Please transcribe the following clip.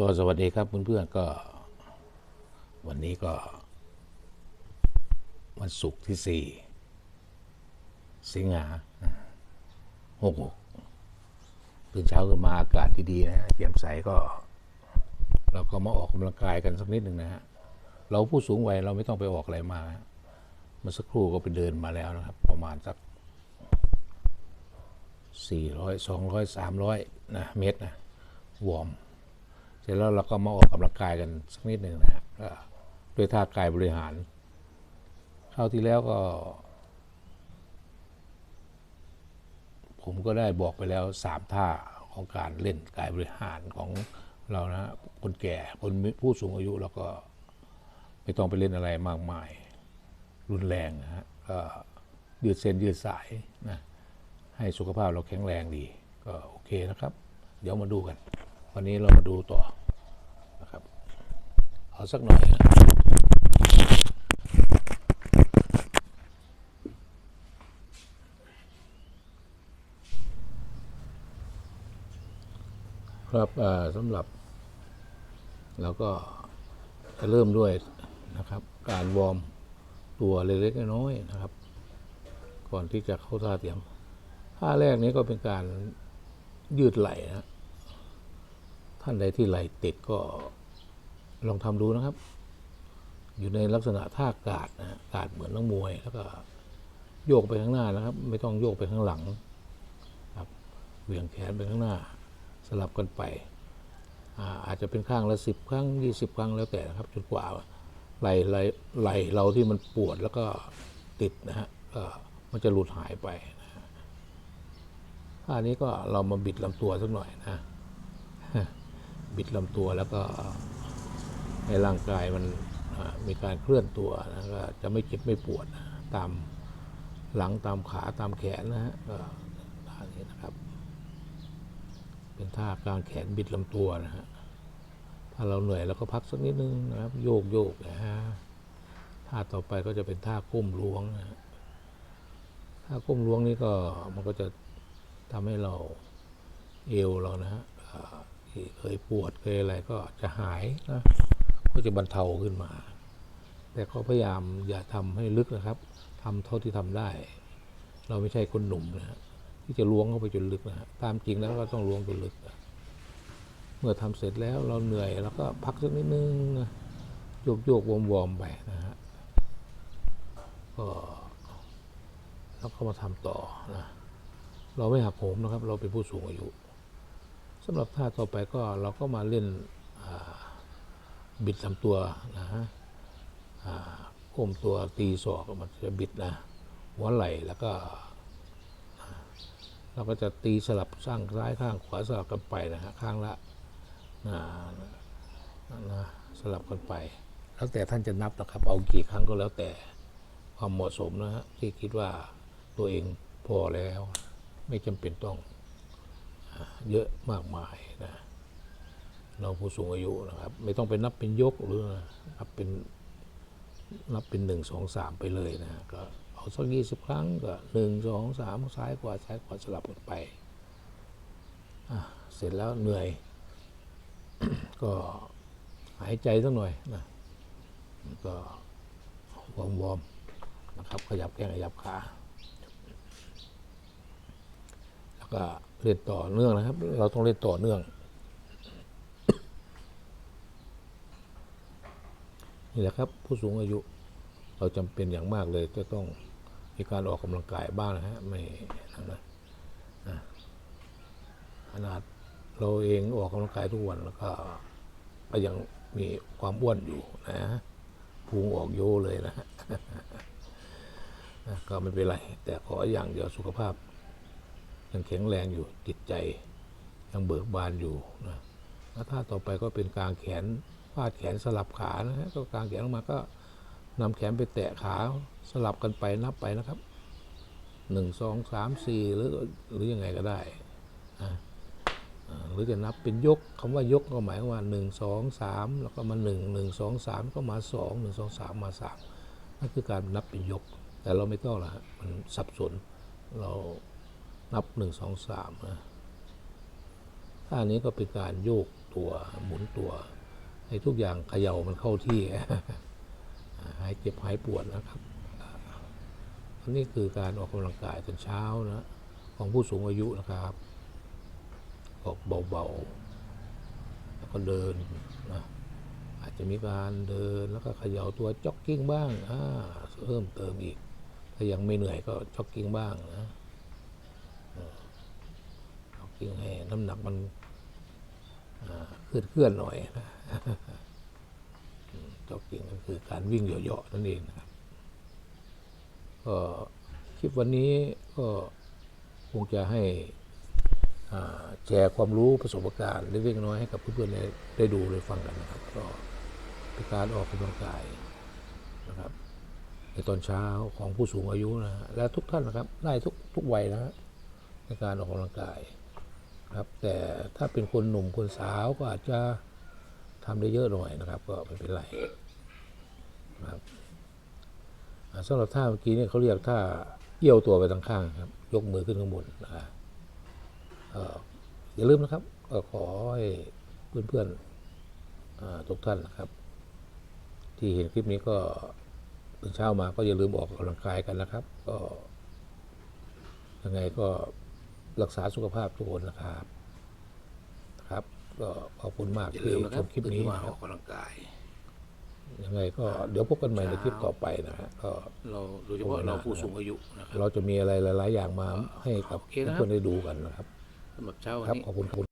ก็สวัสดีครับเพื่อนๆก็ วันนี้ก็ วันศุกร์ที่สี่สิงหาหกหกตื่นเช้าขึ้นมาอากาศดีๆนะเตรียมใสก็ เราก็มาออกกำลังกายกันสักนิดหนึ่งนะฮะเราผู้สูงวัยเราไม่ต้องไปออกอะไรมาเมื่อสักครู่ก็ไปเดินมาแล้วนะครับ ประมาณสักสี่ร้อยสองร้อยสามร้อยนะเมตรนะวอร์ม สร็จแล้วเราก็มาออกกำลังกายกันสักนิดหนึ่งนะฮะด้วยท่ากายบริหารคราวที่แล้วก็ ผมก็ได้บอกไปแล้วสามท่าของการเล่นกายบริหารของเรานะฮะคนแก่คนผู้สูงอายุแล้วก็ไม่ต้องไปเล่นอะไรมากมาย รุนแรงนะฮะก็ยืดเส้นยืดสายนะให้สุขภาพเราแข็งแรงดี ก็โอเคนะครับ เดี๋ยวมาดูกัน วันนี้เรามาดูต่อ เอสักหน่อยนะครับสำหรับเราก็จะเริ่มด้วยนะครับ การวอร์มตัวเล็กๆน้อยๆนะครับ ก่อนที่จะเข้าท่าเตรียมท่าแรกนี้ก็เป็นการยืดไหล่นะท่านใดที่ไหล่ติดก็ ลองทำดูนะครับ อยู่ในลักษณะท่ากาดนะกาดเหมือนนักมวย แล้วก็โยกไปข้างหน้านะครับ ไม่ต้องโยกไปข้างหลังครับเหวี่ยงแขนไปข้างหน้า สลับกันไปอาอาจจะเป็นข้างละสิบครั้งยี่สิบครั้งแล้วแต่นะครับจนกว่าไหลไหลไหลเราที่มันปวดแล้วก็ติดนะฮะก็มันจะหลุดหายไปนะท่านี้ก็เรามาบิดลำตัวสักหน่อยนะ บิดลำตัวแล้วก็ ให้ร่างกายมันมีการเคลื่อนตัวนะก็จะไม่เจ็บไม่ปวดตามหลังตามขาตามแขนนะฮะก็ท่านี้นะครับ เป็นท่ากลางแขนบิดลำตัวนะฮะถ้าเราเหนื่อยเราก็พักสักนิดนึงนะครับ โยกโยกนะฮะท่าต่อไปก็จะเป็นท่าก้มล้วงนะฮะท่าก้มล้วงนี่ก็มันก็จะทำให้เราเอวเรานะฮะที่เคยปวดเคยอะไรก็จะหายนะ ก็จะบรรเทาขึ้นมา แต่ก็พยายามอย่าทำให้ลึกนะครับทำเท่าที่ทำได้ เราไม่ใช่คนหนุ่มนะฮะที่จะล้วงเข้าไปจนลึกนะฮะตามจริงแล้วก็ต้องล้วงจนลึกนะเมื่อทำเสร็จแล้วเราเหนื่อยแล้วก็พักสักนิดนึงโยกโยกวอมวอมไปนะฮะก็แล้วก็มาทำต่อนะเราไม่หักโหมนะครับ เราเป็นผู้สูงอายุสำหรับท่าต่อไปก็เราก็มาเล่น บิดลำตัวนะฮะข่มตัวตีศอกมันจะบิดนะหัวไหล่แล้วก็เราก็จะตีสลับสร้างซ้ายข้างขวาสลับกันไปนะฮะข้างละนะนะสลับกันไป แล้วแต่ท่านจะนับนะครับ เอากี่ครั้งก็แล้วแต่ความเหมาะสมนะฮะที่คิดว่าตัวเองพอแล้ว ไม่จำเป็นต้องเยอะมากมายนะ เราผู้สูงอายุนะครับ ไม่ต้องไปนับเป็นยกหรือนับเป็นนับเป็นหนึ่งสองสามไปเลยนะก็เอาสักยี่สิบครั้งก็หนึ่งสองสามซ้ายขวาซ้ายขวาสลับกันไปเสร็จแล้วเหนื่อย ก็หายใจสักหน่อยนะก็วอร์มนะครับ ขยับแข้งขยับขาแล้วก็เล่นต่อเนื่องนะครับ เราต้องเล่นต่อเนื่อง นี่แหละครับ ผู้สูงอายุเราจำเป็นอย่างมากเลยจะต้องมีการออกกำลังกายบ้างนะฮะไม่นั่นะนะขนาดเราเองออกกำลังกายทุกวันแล้วก็ก็ยังมีความอ้วนอยู่นะพุงออกโยเลยนะก็ไม่เป็นไร แต่ขออย่างเดียวสุขภาพ ยังแข็งแรงอยู่จิตใจ ยังเบิกบานอยู่นะแล้าต่อไปก็เป็นกลางแขน ฟาดแขนสลับขานะฮะก็กลางแขนลงมาก็นำแขนไปแตะขาสลับกันไปนับไปนะครับหนึ่งสองสามสี่หรือหรือยังไงก็ได้นะหรือจะนับเป็นยกคำว่ายกก็หมายความว่าหนึ่งสองสามแล้วก็มาหนึ่งหนึ่งสองสามก็มาสองหนึ่งสองสามมาสามนั่นคือการนับเป็นยก แต่เราไม่ต้องละฮะมันสับสนเรานับหนึ่งสองสามนะท่านี้ก็เป็นการโยกตัวหมุนตัว ให้ทุกอย่างเขย่ามันเข้าที่หายเจ็บหายปวดนะครับอันนี้คือการออกกำลังกายตอนเช้านะของผู้สูงอายุนะครับ ออกเบาๆแล้วก็เดินนะอาจจะมีการเดินแล้วก็เขย่าตัวจ็อกกิ้งบ้างอ่าเพิ่มเติมอีกถ้ายังไม่เหนื่อยก็จ็อกกิ้งบ้างนะเออจ็อกกิ้งให้น้ำหนักมันอ่า เคลื่อนเคลื่อนๆหน่อยนะจ็อกกิ้งก็คือการวิ่งเหยาะๆนั่นเองนะครับก็คลิปวันนี้ก็คงจะให้แชร์ความรู้ประสบการณ์เล็กๆน้อยให้กับเพื่อนๆได้ดูได้ฟังกันนะครับ ก็เป็นการออกกำลังกายนะครับในตอนเช้าของผู้สูงอายุนะและทุกท่านนะครับได้ทุกทุกวัยนะในการออกกำลังกาย ครับแต่ถ้าเป็นคนหนุ่มคนสาวก็อาจจะทำได้เยอะหน่อยนะครับ ก็ไม่เป็นไรนะครับสำหรับท่าเมื่อกี้เนี่ยเขาเรียกท่าเอี้ยวตัวไปทางข้างครับ ยกมือขึ้นข้างบนนะครับอ่ออย่าลืมนะครับก็ขอให้เพื่อนๆทุกท่านนะครับ ที่เห็นคลิปนี้ก็ตื่นเช้ามาก็อย่าลืมออกกำลังกายกันนะครับ ก็ยังไงก็ รักษาสุขภาพทุกคนนะครับครับ ก็ขอบคุณมากอย่าที่ลืมนะคชรับมคลิปตื่นนี้มานะคอรัอบกกำลังกาย ยังไงก็เดี๋ยวพบกันใหม่ในคลิปต่อไปนะฮะก็ เราโดยเฉพาะเราผู้สูงอายุนะครับ เราจะมีอะไรหลาย ๆ อย่างมาให้กับโอเคนะครับ เพื่อนๆได้ดูกันนะครับสำหรับเช้าวันครับนี้ ขอบคุณครับ